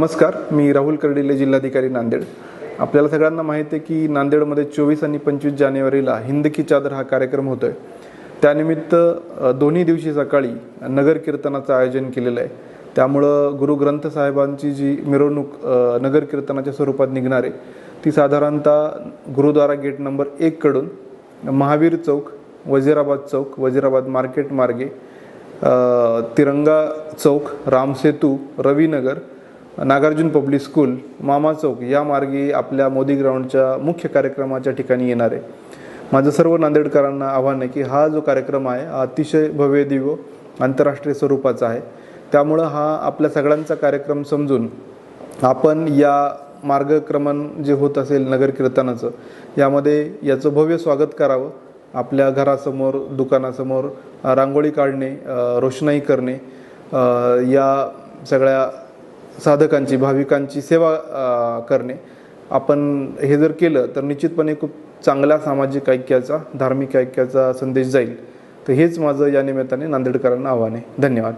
नमस्कार मी राहुल कर्डिले जिल्हाधिकारी नांदेड. आपल्याला सगळ्यांना माहिती आहे की नांदेडमध्ये चोवीस आणि पंचवीस जानेवारीला हिंद की चादर हा कार्यक्रम होतो आहे त्यानिमित्त दोन्ही दिवशी सकाळी नगर कीर्तनाचं आयोजन केलेलं आहे. त्यामुळं गुरु ग्रंथ साहेबांची जी मिरवणूक नगर कीर्तनाच्या स्वरूपात निघणार आहे ती साधारणतः गुरुद्वारा गेट नंबर एककडून महावीर चौक वजिराबाद चौक वजिराबाद मार्केट मार्गे तिरंगा चौक रामसेतू रवीनगर नागार्जुन पब्लिक स्कूल मामा चौक या मार्गे आपल्या मोदी ग्राउंडच्या मुख्य कार्यक्रमाच्या ठिकाणी येणार आहे. माझं सर्व नांदेडकरांना आव्हान आहे की हा जो कार्यक्रम आहे हा अतिशय भव्य दिव्य आंतरराष्ट्रीय स्वरूपाचा आहे. त्यामुळं हा आपल्या सगळ्यांचा कार्यक्रम समजून आपण या मार्गक्रमण जे होत असेल नगर कीर्तनाचं यामध्ये याचं भव्य स्वागत करावं. आपल्या घरासमोर दुकानासमोर रांगोळी काढणे रोषणाई करणे या सगळ्या साधकांची भाविकांची सेवा करणे. आपण हे जर केलं तर निश्चितपणे खूप चांगल्या सामाजिक ऐक्याचा धार्मिक ऐक्याचा संदेश जाईल. तर हेच माझं या निमित्ताने नांदेडकरांना आव्हान आहे. धन्यवाद.